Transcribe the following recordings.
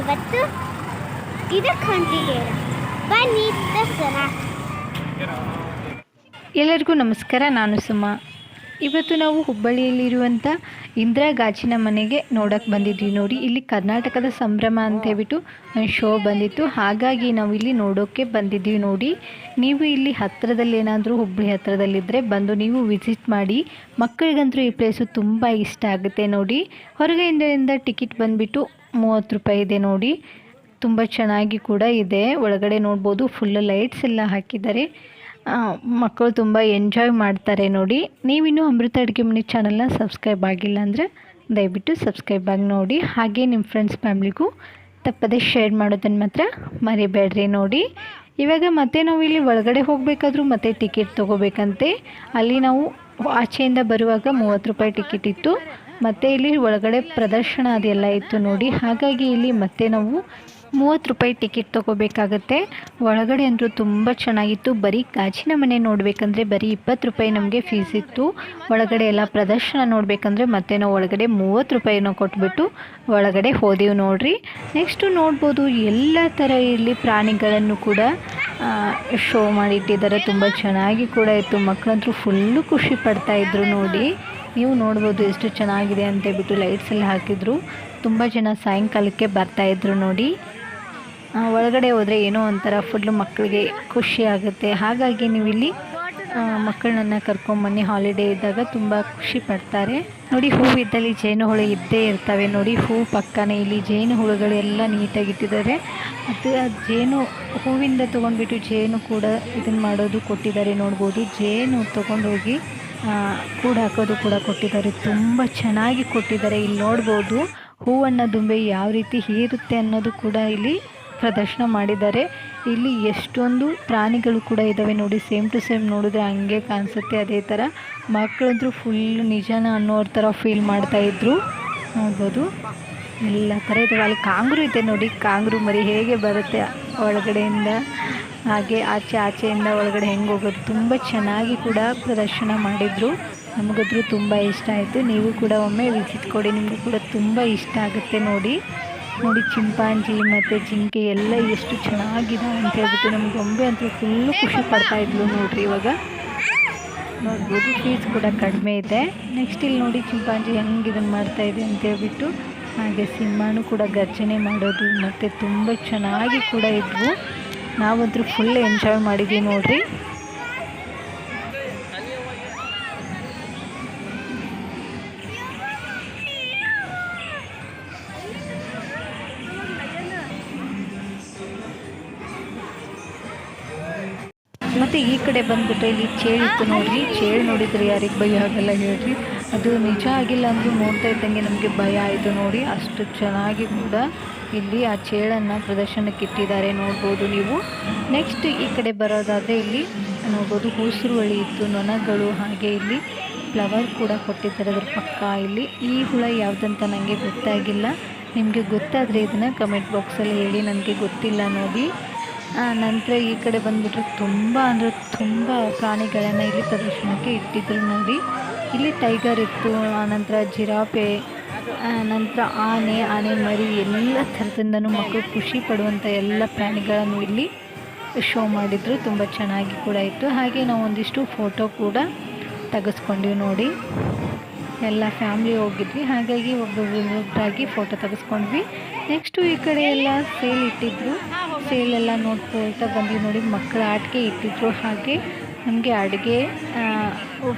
ಇವತ್ತು ಇದಕ್ಕೆ ಹೊಂಟಿದ್ದೇವೆ ಬನ್ನಿ ದಸರಾ ಎಲ್ಲರಿಗೂ ನಮಸ್ಕಾರ, ನಾನು ಸುಮ. ಇವತ್ತು ನಾವು ಹುಬ್ಬಳ್ಳಿಯಲ್ಲಿರುವಂಥ ಇಂದಿರಾ ಗಾಜಿನ ಮನೆಗೆ ನೋಡಕ್ಕೆ ಬಂದಿದ್ವಿ ನೋಡಿ. ಇಲ್ಲಿ ಕರ್ನಾಟಕದ ಸಂಭ್ರಮ ಅಂತ ಹೇಳ್ಬಿಟ್ಟು ಶೋ ಬಂದಿತ್ತು. ಹಾಗಾಗಿ ನಾವು ಇಲ್ಲಿ ನೋಡೋಕ್ಕೆ ಬಂದಿದ್ವಿ ನೋಡಿ. ನೀವು ಇಲ್ಲಿ ಹತ್ತಿರದಲ್ಲಿ ಏನಾದರೂ ಹುಬ್ಬಳ್ಳಿ ಹತ್ತಿರದಲ್ಲಿದ್ದರೆ ಬಂದು ನೀವು ವಿಸಿಟ್ ಮಾಡಿ. ಮಕ್ಕಳಿಗಂತೂ ಈ ಪ್ಲೇಸು ತುಂಬ ಇಷ್ಟ ಆಗುತ್ತೆ ನೋಡಿ. ಹೊರಗೆಯಿಂದರಿಂದ ಟಿಕೆಟ್ ಬಂದುಬಿಟ್ಟು ಮೂವತ್ತು ರೂಪಾಯಿ ಇದೆ ನೋಡಿ. ತುಂಬ ಚೆನ್ನಾಗಿ ಕೂಡ ಇದೆ. ಒಳಗಡೆ ನೋಡ್ಬೋದು ಫುಲ್ ಲೈಟ್ಸ್ ಎಲ್ಲ ಹಾಕಿದ್ದಾರೆ. ಮಕ್ಕಳು ತುಂಬ ಎಂಜಾಯ್ ಮಾಡ್ತಾರೆ ನೋಡಿ. ನೀವಿನ್ನೂ ಅಮೃತ ಅಡುಗೆ ಮನೆ ಚಾನಲ್ನ ಸಬ್ಸ್ಕ್ರೈಬ್ ಆಗಿಲ್ಲ ಅಂದರೆ ದಯವಿಟ್ಟು ಸಬ್ಸ್ಕ್ರೈಬ್ ಆಗಿ ನೋಡಿ. ಹಾಗೆ ನಿಮ್ಮ ಫ್ರೆಂಡ್ಸ್ ಫ್ಯಾಮ್ಲಿಗೂ ತಪ್ಪದೆ ಶೇರ್ ಮಾಡೋದನ್ನು ಮಾತ್ರ ಮರಿಬೇಡ್ರಿ ನೋಡಿ. ಇವಾಗ ಮತ್ತೆ ನಾವು ಇಲ್ಲಿ ಒಳಗಡೆ ಹೋಗಬೇಕಾದ್ರೂ ಮತ್ತೆ ಟಿಕೆಟ್ ತೊಗೋಬೇಕಂತೆ. ಅಲ್ಲಿ ನಾವು ಆಚೆಯಿಂದ ಬರುವಾಗ ಮೂವತ್ತು ರೂಪಾಯಿ ಟಿಕೆಟ್ ಇತ್ತು. ಮತ್ತು ಇಲ್ಲಿ ಒಳಗಡೆ ಪ್ರದರ್ಶನ ಅದೆಲ್ಲ ಇತ್ತು ನೋಡಿ. ಹಾಗಾಗಿ ಇಲ್ಲಿ ಮತ್ತೆ ನಾವು ಮೂವತ್ತು ರೂಪಾಯಿ ಟಿಕೆಟ್ ತೊಗೋಬೇಕಾಗತ್ತೆ. ಒಳಗಡೆ ಅಂದರೂ ತುಂಬ ಚೆನ್ನಾಗಿತ್ತು. ಬರೀ ಗಾಜಿನ ಮನೆ ನೋಡಬೇಕಂದ್ರೆ ಬರೀ ಇಪ್ಪತ್ತು ರೂಪಾಯಿ ನಮಗೆ ಫೀಸ್ ಇತ್ತು. ಒಳಗಡೆ ಎಲ್ಲ ಪ್ರದರ್ಶನ ನೋಡಬೇಕಂದ್ರೆ ಮತ್ತೆ ನಾವು ಒಳಗಡೆ ಮೂವತ್ತು ರೂಪಾಯಿನ ಕೊಟ್ಬಿಟ್ಟು ಒಳಗಡೆ ಹೋದೆವು ನೋಡ್ರಿ. ನೆಕ್ಸ್ಟು ನೋಡ್ಬೋದು, ಎಲ್ಲ ಥರ ಇಲ್ಲಿ ಪ್ರಾಣಿಗಳನ್ನು ಕೂಡ ಶೋ ಮಾಡಿಟ್ಟಿದ್ದಾರೆ. ತುಂಬ ಚೆನ್ನಾಗಿ ಕೂಡ ಇತ್ತು. ಮಕ್ಕಳಂತೂ ಫುಲ್ಲು ಖುಷಿ ಪಡ್ತಾ ಇದ್ರು ನೋಡಿ. ನೀವು ನೋಡ್ಬೋದು ಎಷ್ಟು ಚೆನ್ನಾಗಿದೆ ಅಂತ ಹೇಳ್ಬಿಟ್ಟು ಲೈಟ್ಸ್ ಎಲ್ಲ ಹಾಕಿದ್ರು. ತುಂಬ ಜನ ಸಾಯಂಕಾಲಕ್ಕೆ ಬರ್ತಾಯಿದ್ರು ನೋಡಿ. ಒಳಗಡೆ ಹೋದರೆ ಏನೋ ಒಂಥರ ಫುಲ್ಲು ಮಕ್ಕಳಿಗೆ ಖುಷಿ ಆಗುತ್ತೆ. ಹಾಗಾಗಿ ನೀವು ಇಲ್ಲಿ ಮಕ್ಕಳನ್ನ ಕರ್ಕೊಂಬನ್ನಿ ಹಾಲಿಡೇ ಇದ್ದಾಗ ತುಂಬ ಖುಷಿ ಪಡ್ತಾರೆ. ನೋಡಿ ಹೂವಿದ್ದಲ್ಲಿ ಜೇನು ಹುಳು ಇದ್ದೇ ಇರ್ತವೆ ನೋಡಿ. ಹೂವು ಪಕ್ಕನೇ ಇಲ್ಲಿ ಜೇನು ಹುಳುಗಳೆಲ್ಲ ನೀಟಾಗಿ ಇಟ್ಟಿದ್ದಾರೆ. ಆ ಜೇನು, ಹೂವಿಂದ ತೊಗೊಂಡ್ಬಿಟ್ಟು ಜೇನು ಕೂಡ ಇದನ್ನು ಮಾಡೋದು ಕೊಟ್ಟಿದ್ದಾರೆ ನೋಡ್ಬೋದು. ಜೇನು ತೊಗೊಂಡೋಗಿ ಕೂಡ ಹಾಕೋದು ಕೂಡ ಕೊಟ್ಟಿದ್ದಾರೆ. ತುಂಬ ಚೆನ್ನಾಗಿ ಕೊಟ್ಟಿದ್ದಾರೆ. ಇಲ್ಲಿ ನೋಡ್ಬೋದು ಹೂವನ್ನು ದುಂಬೆ ಯಾವ ರೀತಿ ಹೀರುತ್ತೆ ಅನ್ನೋದು ಕೂಡ ಇಲ್ಲಿ ಪ್ರದರ್ಶನ ಮಾಡಿದ್ದಾರೆ. ಇಲ್ಲಿ ಎಷ್ಟೊಂದು ಪ್ರಾಣಿಗಳು ಕೂಡ ಇದ್ದಾವೆ ನೋಡಿ. ಸೇಮ್ ಟು ಸೇಮ್ ನೋಡಿದ್ರೆ ಹಂಗೆ ಕಾಣಿಸುತ್ತೆ ಅದೇ ಥರ. ಮಕ್ಕಳಂತೂ ಫುಲ್ ನಿಜಾನ ಅನ್ನೋರ ಥರ ಫೀಲ್ ಮಾಡ್ತಾಯಿದ್ರು ನೋಡ್ಬೋದು. ಎಲ್ಲ ಥರ ಇದ್ದಾವೆ ಅಲ್ಲಿ ಕಾಂಗ್ರು ಇದೆ ನೋಡಿ. ಕಾಂಗ್ರು ಮರಿ ಹೇಗೆ ಬರುತ್ತೆ ಒಳಗಡೆಯಿಂದ. ಹಾಗೆ ಆಚೆ ಆಚೆಯಿಂದ ಒಳಗಡೆ ಹೆಂಗೆ ಹೋಗೋದು ತುಂಬ ಚೆನ್ನಾಗಿ ಕೂಡ ಪ್ರದರ್ಶನ ಮಾಡಿದರು. ನಮಗಂತೂ ತುಂಬ ಇಷ್ಟ ಆಯಿತು. ನೀವು ಕೂಡ ಒಮ್ಮೆ ವಿಸಿಟ್ ಕೊಡಿ. ನಿಮಗೂ ಕೂಡ ತುಂಬ ಇಷ್ಟ ಆಗುತ್ತೆ ನೋಡಿ. ನೋಡಿ ಚಿಂಪಾಂಜಿ ಮತ್ತು ಜಿಂಕೆ ಎಲ್ಲ ಎಷ್ಟು ಚೆನ್ನಾಗಿದೆ ಅಂತ ಹೇಳ್ಬಿಟ್ಟು ನಮ್ಗೆ ಗೊಂಬೆ ಅಂತೂ ಫುಲ್ಲು ಖುಷಿ ಪಡ್ತಾ ನೋಡಿರಿ ಇವಾಗ. ನೋಡ್ಬೋದು ಫೀಸ್ ಕೂಡ ಕಡಿಮೆ ಇದೆ. ನೆಕ್ಸ್ಟ್ ಇಲ್ಲಿ ನೋಡಿ ಚಿಂಪಾಂಜಿ ಹೆಂಗೆ ಇದನ್ನು ಮಾಡ್ತಾ ಇದೆ ಅಂತ ಹೇಳ್ಬಿಟ್ಟು ಹಾಗೆ ಸಿಂಹನೂ ಕೂಡ ಗರ್ಜನೆ ಮಾಡೋದು ಮತ್ತು ತುಂಬ ಚೆನ್ನಾಗಿ ಕೂಡ ಇದ್ವು. ನಾವಂತೂ ಫುಲ್ ಎಂಜಾಯ್ ಮಾಡಿದ್ವಿ ನೋಡ್ರಿ. ಮತ್ತೆ ಈ ಕಡೆ ಬಂದ್ಬಿಟ್ರೆ ಇಲ್ಲಿ ಚೇಳು ಇತ್ತು ನೋಡ್ರಿ. ಚೇಳು ನೋಡಿದ್ರೆ ಯಾರಿಗೆ ಭಯ ಆಗಲ್ಲ ಹೇಳ್ರಿ. ಅದು ನಿಜ ಆಗಿಲ್ಲ ಅಂದರೂ ನೋಡ್ತಾ ಇದ್ದಂಗೆ ನಮಗೆ ಭಯ ಆಯಿತು ನೋಡಿ. ಅಷ್ಟು ಚೆನ್ನಾಗಿ ಕೂಡ ಇಲ್ಲಿ ಆ ಚೇಳನ್ನು ಪ್ರದರ್ಶನಕ್ಕೆ ಇಟ್ಟಿದ್ದಾರೆ, ನೋಡ್ಬೋದು ನೀವು. ನೆಕ್ಸ್ಟ್ ಈ ಕಡೆ ಬರೋದಾದರೆ ಇಲ್ಲಿ ನೋಡ್ಬೋದು ಹೂಸುರುವಳಿ ಇತ್ತು, ನೊಣಗಳು ಹಾಗೆ ಇಲ್ಲಿ ಫ್ಲವರ್ ಕೂಡ ಕೊಟ್ಟಿದ್ದಾರೆ ಅದ್ರ ಪಕ್ಕ. ಇಲ್ಲಿ ಈ ಹುಳ ಯಾವುದಂತ ನನಗೆ ಗೊತ್ತಾಗಿಲ್ಲ. ನಿಮಗೆ ಗೊತ್ತಾದರೆ ಇದನ್ನು ಕಮೆಂಟ್ ಬಾಕ್ಸಲ್ಲಿ ಹೇಳಿ ನನಗೆ ಗೊತ್ತಿಲ್ಲ ನೋಡಿ. ನಂತರ ಈ ಕಡೆ ಬಂದುಬಿಟ್ರೆ ತುಂಬ ಅಂದರೆ ತುಂಬ ಪ್ರಾಣಿಗಳನ್ನು ಇಲ್ಲಿ ಪ್ರದರ್ಶನಕ್ಕೆ ಇಟ್ಟಿದ್ರು ನೋಡಿ. ಇಲ್ಲಿ ಟೈಗರ್ ಇತ್ತು ಆನಂತರ ಜಿರಾಫೆ ನಂತರ ಆನೆ ಆನೆ, ಮರಿ, ಎಲ್ಲ ಥರದಿಂದನೂ ಮಕ್ಕಳು ಖುಷಿ ಪಡುವಂಥ ಎಲ್ಲ ಪ್ರಾಣಿಗಳನ್ನು ಇಲ್ಲಿ ಶೋ ಮಾಡಿದರು. ತುಂಬ ಚೆನ್ನಾಗಿ ಕೂಡ ಇತ್ತು. ಹಾಗೆ ನಾವು ಒಂದಿಷ್ಟು ಫೋಟೋ ಕೂಡ ತೆಗೆಸ್ಕೊಂಡ್ವಿ ನೋಡಿ. ಎಲ್ಲ ಫ್ಯಾಮ್ಲಿ ಹೋಗಿದ್ವಿ. ಹಾಗಾಗಿ ಒಬ್ಬೊಬ್ಬರಾಗಿ ಫೋಟೋ ತೆಗೆಸ್ಕೊಂಡ್ವಿ. ನೆಕ್ಸ್ಟು ಈ ಕಡೆ ಎಲ್ಲ ಸೇಲ್ ಇಟ್ಟಿದ್ರು. ಸೇಲ್ ಎಲ್ಲ ನೋಡ್ಕೊಳ್ತಾ ಬಂದ್ವಿ ನೋಡಿ. ಮಕ್ಕಳ ಆಟಿಕೆ ಇಟ್ಟಿದ್ರು. ಹಾಗೆ ನಮಗೆ ಅಡುಗೆ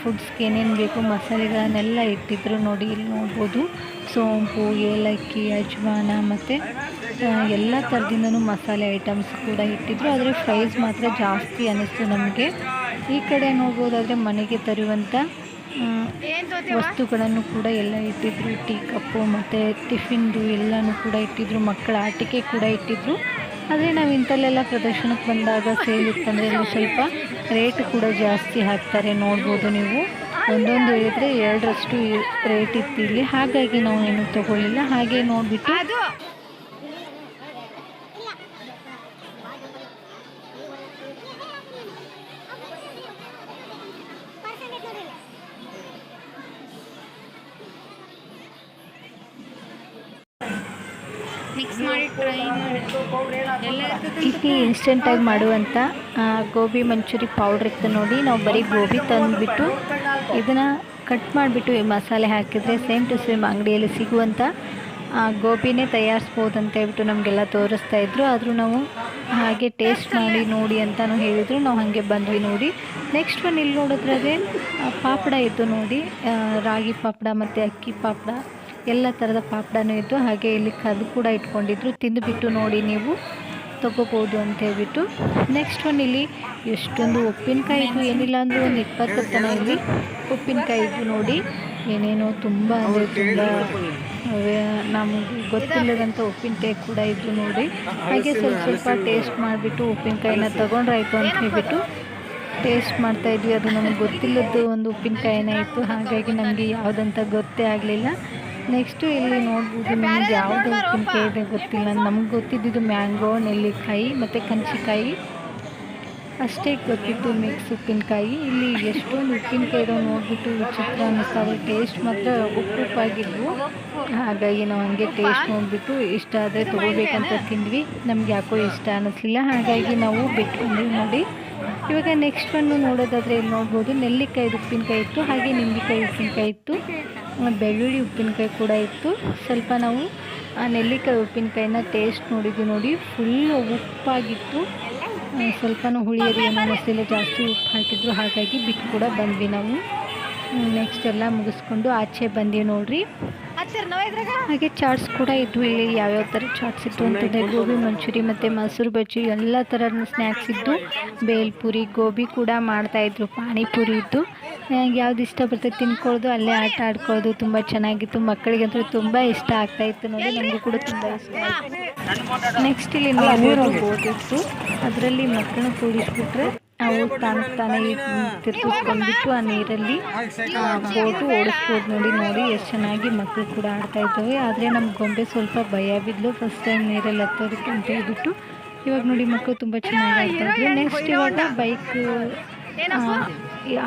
ಫುಡ್ಸ್ಗೆ ಏನೇನು ಬೇಕು, ಮಸಾಲೆಗಳನ್ನೆಲ್ಲ ಇಟ್ಟಿದ್ರು ನೋಡಿ ಇಲ್ಲಿ ನೋಡ್ಬೋದು. ಸೋಂಪು, ಏಲಕ್ಕಿ, ಅಜ್ವಾನ ಮತ್ತು ಎಲ್ಲ ಥರದಿಂದನೂ ಮಸಾಲೆ ಐಟಮ್ಸ್ ಕೂಡ ಇಟ್ಟಿದ್ರು. ಆದರೆ ಪ್ರೈಸ್ ಮಾತ್ರ ಜಾಸ್ತಿ ಅನ್ನಿಸ್ತು ನಮಗೆ. ಈ ಕಡೆ ನೋಡ್ಬೋದಾದರೆ ಮನೆಗೆ ತರುವಂಥ ವಸ್ತುಗಳನ್ನು ಕೂಡ ಎಲ್ಲ ಇಟ್ಟಿದ್ರು. ಟೀ ಕಪ್ಪು ಮತ್ತು ಟಿಫಿನ್ದು ಎಲ್ಲನೂ ಕೂಡ ಇಟ್ಟಿದ್ರು. ಮಕ್ಕಳ ಆಟಿಕೆ ಕೂಡ ಇಟ್ಟಿದ್ರು. ಆದರೆ ನಾವು ಇಂಥಲ್ಲೆಲ್ಲ ಪ್ರದರ್ಶನಕ್ಕೆ ಬಂದಾಗ ಸೇಲ್ ಇತ್ತಂದರೆ ಇಲ್ಲಿ ಸ್ವಲ್ಪ ರೇಟ್ ಕೂಡ ಜಾಸ್ತಿ ಹಾಕ್ತಾರೆ ನೋಡ್ಬೋದು ನೀವು. ಒಂದೊಂದು ಹೇಳಿದರೆ ಎರಡರಷ್ಟು ರೇಟ್ ಇತ್ತು ಇಲ್ಲಿ. ಹಾಗಾಗಿ ನಾವು ಏನು ತಗೊಳ್ಳಿಲ್ಲ. ಹಾಗೆ ನೋಡಿಬಿಟ್ಟು ಮಿಕ್ಸ್ ಮಾಡಿ ಟ್ರೈ ಇಲ್ಲಿ ಇನ್ಸ್ಟೆಂಟಾಗಿ ಮಾಡುವಂಥ ಗೋಬಿ ಮಂಚೂರಿ ಪೌಡ್ರ್ ಇತ್ತು ನೋಡಿ. ನಾವು ಬರೀ ಗೋಬಿ ತಂದುಬಿಟ್ಟು ಇದನ್ನು ಕಟ್ ಮಾಡಿಬಿಟ್ಟು ಈ ಮಸಾಲೆ ಹಾಕಿದರೆ ಸೇಮ್ ಟು ಸೇಮ್ ಅಂಗಡಿಯಲ್ಲಿ ಸಿಗುವಂಥ ಗೋಬಿನೇ ತಯಾರಿಸ್ಬೋದು ಅಂತ ಹೇಳ್ಬಿಟ್ಟು ನಮಗೆಲ್ಲ ತೋರಿಸ್ತಾ ಇದ್ರು. ಆದರೂ ನಾವು ಹಾಗೆ ಟೇಸ್ಟ್ ಮಾಡಿ ನೋಡಿ ಅಂತಲೂ ಹೇಳಿದರು. ನಾವು ಹಾಗೆ ಬಂದ್ವಿ ನೋಡಿ. ನೆಕ್ಸ್ಟ್ ಒನ್ ಇಲ್ಲಿ ನೋಡಿದ್ರೆ ಪಾಪಡ ಇತ್ತು ನೋಡಿ. ರಾಗಿ ಪಾಪಡ ಮತ್ತು ಅಕ್ಕಿ ಪಾಪಡ. ಎಲ್ಲ ಥರದ ಪಾಪಡನೂ ಇತ್ತು ಹಾಗೆ ಇಲ್ಲಿ ಕದ್ದು ಕೂಡ ಇಟ್ಕೊಂಡಿದ್ರು. ತಿಂದುಬಿಟ್ಟು ನೋಡಿ ನೀವು. ತಗೋಬೋದು ಅಂತ ಹೇಳ್ಬಿಟ್ಟು. ನೆಕ್ಸ್ಟ್ ಒನ್ ಇಲ್ಲಿ ಎಷ್ಟೊಂದು ಉಪ್ಪಿನಕಾಯಿ ಇದ್ದು ಏನಿಲ್ಲ ಅಂದರೂ ಒಂದು ಇಪ್ಪತ್ತು ತನ ಇಲ್ಲಿ. ಉಪ್ಪಿನಕಾಯಿ ಇದ್ದು ನೋಡಿ ಏನೇನೋ ತುಂಬ ಅಂದರೆ ತುಂಬ ನಮಗೆ ಗೊತ್ತಿಲ್ಲದಂಥ ಉಪ್ಪಿನಕಾಯಿ ಕೂಡ ಇದ್ದು ನೋಡಿ. ಹಾಗೆ ಸ್ವಲ್ಪ ಸ್ವಲ್ಪ ಟೇಸ್ಟ್ ಮಾಡಿಬಿಟ್ಟು ಉಪ್ಪಿನಕಾಯಿನ ತೊಗೊಂಡ್ರಾಯ್ತು ಅಂತ ಹೇಳ್ಬಿಟ್ಟು ಟೇಸ್ಟ್ ಮಾಡ್ತಾ ಇದ್ವಿ. ಅದು ನಮಗೆ ಗೊತ್ತಿಲ್ಲದ್ದು ಒಂದು ಉಪ್ಪಿನಕಾಯಿನೇ ಇತ್ತು. ಹಾಗಾಗಿ ನಮಗೆ ಯಾವುದಂತ ಗೊತ್ತೇ ಆಗಲಿಲ್ಲ. ನೆಕ್ಸ್ಟು ಇಲ್ಲಿ ನೋಡ್ಬೋದು ನಿಮಗೆ ಯಾವುದು ಉಪ್ಪಿನಕಾಯಿ ಇದೆ ಗೊತ್ತಿಲ್ಲ. ನಮ್ಗೆ ಗೊತ್ತಿದ್ದಿದ್ದು ಮ್ಯಾಂಗೋ ನೆಲ್ಲಿಕಾಯಿ ಮತ್ತು ಕಂಚಿಕಾಯಿ. ಅಷ್ಟೇ ಗೊತ್ತಿತ್ತು ಮಿಕ್ಸ್ ಉಪ್ಪಿನಕಾಯಿ. ಇಲ್ಲಿ ಎಷ್ಟೊಂದು ಉಪ್ಪಿನಕಾಯಿ ಇರೋ ನೋಡಿಬಿಟ್ಟು ವಿಚಿತ್ರ ಅನ್ನಿಸ್ತಾವೆ ಟೇಸ್ಟ್ ಮಾತ್ರ ಉಪ್ಪು ಉಪ್ಪಾಗಿದ್ವು ಹಾಗಾಗಿ ನಾವು ಹಂಗೆ ಟೇಸ್ಟ್ ನೋಡಿಬಿಟ್ಟು ಇಷ್ಟ ಆದರೆ ತೊಗೋಬೇಕಂತ ತಿಂದ್ವಿ. ನಮ್ಗೆ ಯಾಕೋ ಇಷ್ಟ ಅನ್ನಿಸ್ಲಿಲ್ಲ. ಹಾಗಾಗಿ ನಾವು ಬಿಟ್ಟು ನೋಡಿ. ಇವಾಗ ನೆಕ್ಸ್ಟ್ ಒಂದು ನೋಡೋದಾದರೆ ಇಲ್ಲಿ ನೋಡ್ಬೋದು. ನೆಲ್ಲಿಕಾಯಿ ಉಪ್ಪಿನಕಾಯಿ ಇತ್ತು. ಹಾಗೆ ನಿಂಬೆಕಾಯಿ ಉಪ್ಪಿನಕಾಯಿ ಇತ್ತು. ಬೆಳ್ಳುಳ್ಳಿ ಉಪ್ಪಿನಕಾಯಿ ಕೂಡ ಇತ್ತು. ಸ್ವಲ್ಪ ನಾವು, ಆ, ನೆಲ್ಲಿಕಾಯಿ ಉಪ್ಪಿನಕಾಯಿನ ಟೇಸ್ಟ್ ನೋಡಿದ್ವಿ ನೋಡಿ. ಫುಲ್ ಉಪ್ಪಾಗಿತ್ತು. ಸ್ವಲ್ಪನೂ ಹುಳಿಯರಿ ಏನೋ ಅನ್ನಿಸ್ಲಿಲ್ಲ ಜಾಸ್ತಿ ಉಪ್ಪು ಹಾಕಿದ್ರು. ಹಾಗಾಗಿ ಬಿಟ್ಟು ಕೂಡ ಬಂದ್ವಿ ನಾವು. ನೆಕ್ಸ್ಟ್ ಎಲ್ಲ ಮುಗಿಸ್ಕೊಂಡು ಆಚೆ ಬಂದ್ವಿ ನೋಡ್ರಿ. ಹಾಗೆ ಚಾಟ್ಸ್ ಕೂಡ ಇದ್ವು ಇಲ್ಲಿ ಯಾವ್ಯಾವ ಥರ ಚಾಟ್ಸ್ ಇತ್ತು ಅಂತಂದರೆ ಗೋಬಿ ಮಂಚೂರಿ ಮತ್ತು ಮೊಸರು ಬಜ್ಜಿ ಎಲ್ಲ ಥರದ ಸ್ನ್ಯಾಕ್ಸ್ ಇದ್ದು ಬೇಲ್ಪುರಿ ಗೋಬಿ ಕೂಡ ಮಾಡ್ತಾಯಿದ್ರು ಪಾನಿಪುರಿ ಇದ್ದು. ನನಗೆ ಯಾವ್ದು ಇಷ್ಟ ಬರ್ತದೆ ತಿನ್ಕೊಳ್ಳೋದು ಅಲ್ಲೇ ಆಟ ಆಡ್ಕೊಳ್ಳೋದು ತುಂಬ ಚೆನ್ನಾಗಿತ್ತು. ಮಕ್ಕಳಿಗಂತೂ ತುಂಬ ಇಷ್ಟ ಆಗ್ತಾ ಇತ್ತು ನೋಡಿ ನಮಗೂ ಕೂಡ ತುಂಬ ಇಷ್ಟ ಆಯ್ತು. ನೆಕ್ಸ್ಟ್ ಇಲ್ಲಿ ಬೋಟ್ ಇತ್ತು ಅದರಲ್ಲಿ ಮಕ್ಕಳನ್ನ ಕೂಡಿಸ್ಬಿಟ್ರೆ ಅವು ತಾನು ತಾನೇ ತಿರ್ಗಿಸ್ಕೊಂಡ್ಬಿಟ್ಟು ಆ ನೀರಲ್ಲಿ ಬೋಟು ಓಡಿಸ್ಬೋದು ನೋಡಿ ನೋಡಿ ಎಷ್ಟು ಚೆನ್ನಾಗಿ ಮಕ್ಕಳು ಕೂಡ ಆಡ್ತಾ ಇದ್ದಾವೆ. ಆದರೆ ನಮ್ಮ ಗೊಂಬೆ ಸ್ವಲ್ಪ ಭಯ ಬಿದ್ಲು. ಫಸ್ಟ್ ಟೈಮ್ ನೀರಲ್ಲಿ ಹತ್ತೋದಕ್ಕೆ ಅಂತ ಹೇಳ್ಬಿಟ್ಟು ಇವಾಗ ನೋಡಿ ಮಕ್ಕಳು ತುಂಬ ಚೆನ್ನಾಗಿ ಆಡ್ತಾ ಇದ್ರು ನೆಕ್ಸ್ಟ್ ಇವಾಗ ಬೈಕ್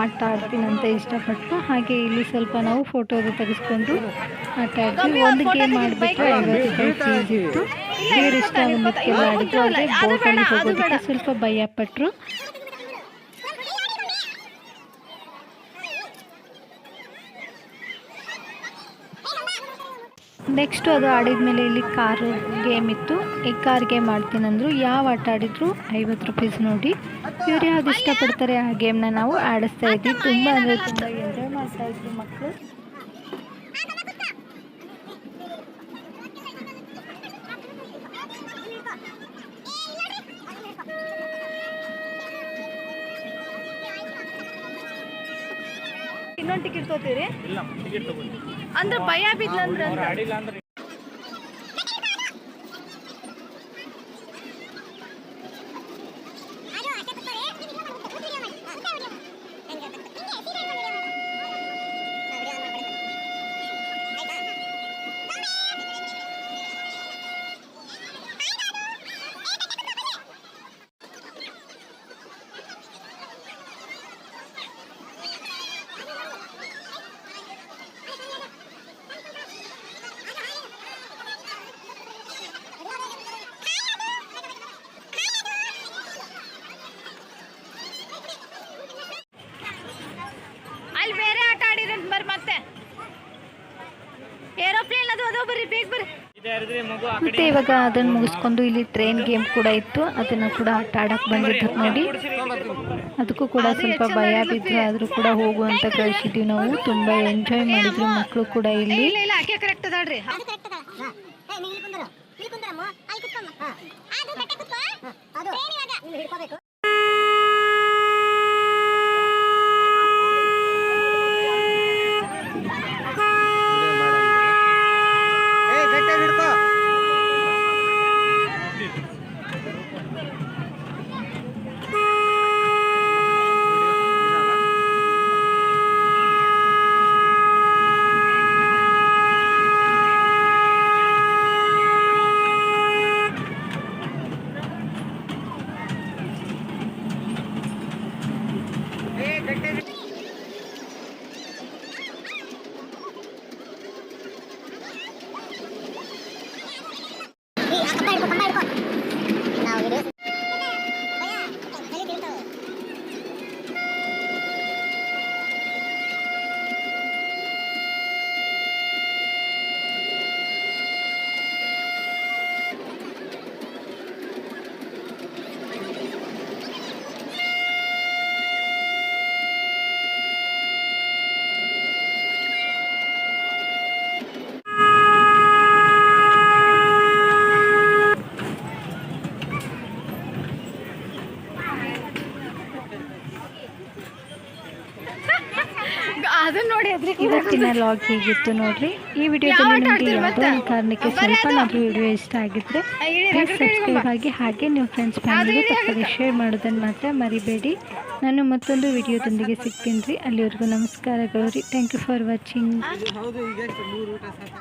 ಆಟ ಆಡ್ತೀನಿ ಅಂತ ಇಷ್ಟಪಟ್ಟು ಹಾಗೆ ಇಲ್ಲಿ ಸ್ವಲ್ಪ ನಾವು ಫೋಟೋ ತೆಗೆಸ್ಕೊಂಡು ಆಟ ಆಡ್ತೀವಿ. ಒಂದು ಗೇಮ್ ಮಾಡಿಬಿಟ್ಟು ಐವತ್ತು ಇತ್ತು. ಇವ್ರು ಇಷ್ಟ ಆಡಿದ್ರು. ಆದರೆ ಬೋಟಲ್ಲಿ ಹೋಗೋದಕ್ಕೆ ಸ್ವಲ್ಪ ಭಯ ನೆಕ್ಸ್ಟು ಅದು ಆಡಿದ್ಮೇಲೆ ಇಲ್ಲಿ ಕಾರ್ ಗೇಮ್ ಇತ್ತು. ಈ ಕಾರ್ ಗೇಮ್ ಆಡ್ತೀನಂದ್ರು ಯಾವ ಆಟ ಆಡಿದ್ರು ಐವತ್ತು ರುಪೀಸ್ ನೋಡಿ. ಇವ್ರು ಯಾವ್ದು ಇಷ್ಟಪಡ್ತಾರೆ ಆ ಗೇಮ್ನ ನಾವು ಆಡಿಸ್ತಾ ಇದ್ವಿ ತುಂಬ ಅಂದರೆ ತುಂಬ ಎಂಜಾಯ್ ಮಾಡ್ತಾ ಇದ್ವಿ ಮಕ್ಕಳು ಇನ್ನೊಂದು ಟಿಕೆಟ್ ತಗೋತೀರಿ? ಅಂದ್ರೆ ಭಯ ಬಿದ್ಲಂದ್ರ ಮತ್ತೆ ಇವಾಗ ಅದನ್ನು ಮುಗಿಸ್ಕೊಂಡು ಇಲ್ಲಿ ಟ್ರೈನ್ ಗೇಮ್ ಕೂಡ ಇತ್ತು. ಅದನ್ನು ಕೂಡ ಆಟ ಆಡಕ್ಕೆ ಬಂದಿದ್ದು ನೋಡಿ. ಅದಕ್ಕೂ ಕೂಡ ಸ್ವಲ್ಪ ಭಯ ಬಿದ್ರು ಆದರೂ ಕೂಡ ಹೋಗುವಂತ ಕಳಿಸಿದ್ದೀವಿ ನಾವು ತುಂಬ ಎಂಜಾಯ್ ಮಾಡಿದ್ರು. ಮಕ್ಕಳು ಕೂಡ ಇಲ್ಲಿ. ಇಲ್ಲ ನೋಡಿ ಇವತ್ತಿನ ಲಾಗ್ ಹೇಗಿತ್ತು ನೋಡ್ರಿ? ಈ ವಿಡಿಯೋದಲ್ಲಿ ನಿಮಗೆ ಯಾವುದೋ ಒಂದು ಕಾರಣಕ್ಕೆ ಸ್ವಲ್ಪನಾದರೂ ವಿಡಿಯೋ ಇಷ್ಟ ಆಗಿದ್ರೆ ಪ್ಲೀಸ್ ಸಬ್ಸ್ಕ್ರೈಬ್ ಆಗಿ ಹಾಗೆ ನೀವು ಫ್ರೆಂಡ್ಸ್ ಫ್ಯಾಮಿಲಿ ತಪ್ಪದೆ ಶೇರ್ ಮಾಡೋದನ್ನು ಮಾತ್ರ ಮರಿಬೇಡಿ. ನಾನು ಮತ್ತೊಂದು ವಿಡಿಯೋದೊಂದಿಗೆ ಸಿಗ್ತೀನಿ ರೀ. ಅಲ್ಲಿವರೆಗೂ ನಮಸ್ಕಾರಗಳು ರೀ ಥ್ಯಾಂಕ್ ಯು ಫಾರ್ ವಾಚಿಂಗ್